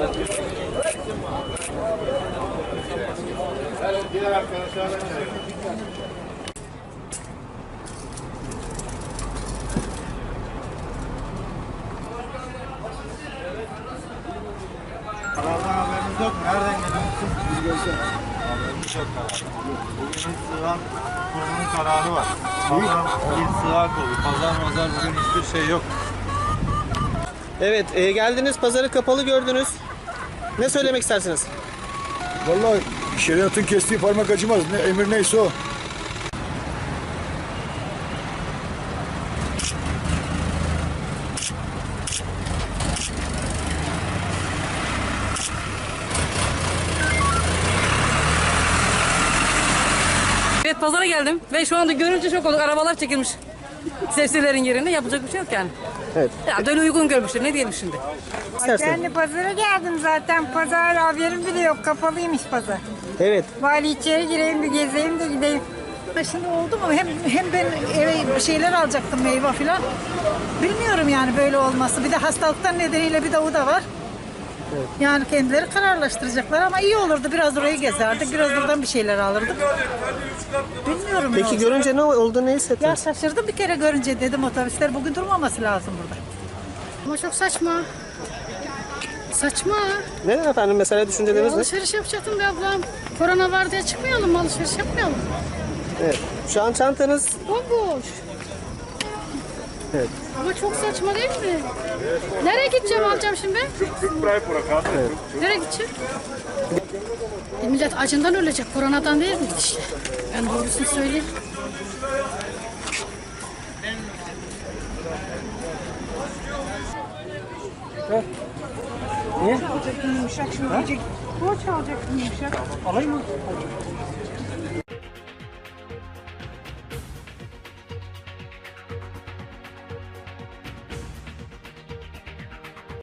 Karardan haberiniz yok. Nereden geliyorsunuz? Bilgisi. Haberiniz yok karar. Bugün sığan kurumun kararı var. Pazar il sığan kolu. Pazar bugün hiçbir şey yok. Evet, e, geldiniz, pazarı kapalı gördünüz. Ne söylemek istersiniz? Vallahi şeriatın kestiği parmak acımaz. Ne emir neyse o. Evet pazara geldim ve şu anda görünce şok olduk. Arabalar çekilmiş. Sebzelerin yerine yapacak bir şey yok yani. Evet. Ya böyle uygun görmüşler. Ne diyelim şimdi? Ben de pazara geldim zaten. Pazar haberim bile yok. Kapalıymış pazar. Evet. Bari içeri gireyim bir gezeyim de gideyim. Ha Şimdi oldu mu? Hem hem ben eve bir şeyler alacaktım meyve falan. Bilmiyorum yani böyle olması. Bir de hastalıktan nedeniyle bir de o da var. Yani kendileri kararlaştıracaklar ama iyi olurdu. Biraz orayı gezerdik, biraz oradan bir şeyler alırdık. Bilmiyorum. ne Peki olacak. görünce ne oldu, ne Ya hissettiniz? şaşırdım bir kere görünce dedim otobüsler bugün durmaması lazım burada. Ama çok saçma. Saçma. Neden efendim mesela düşünceleriniz ne? Alışveriş yapacaktım be ablam. Korona var diye çıkmayalım mı? Alışveriş yapmayalım. Evet. Şu an çantanız Bomboş. Evet. Ama çok saçma değil mi? Nereye gideceğim alacağım şimdi? Nereye gideceğim? E, millet acından ölecek. Koronadan değil mi işte? Ben doğrusunu söyleyeyim. Yumuşak şunu diyecek. Borç alacaktım yumuşak. Alayım mı?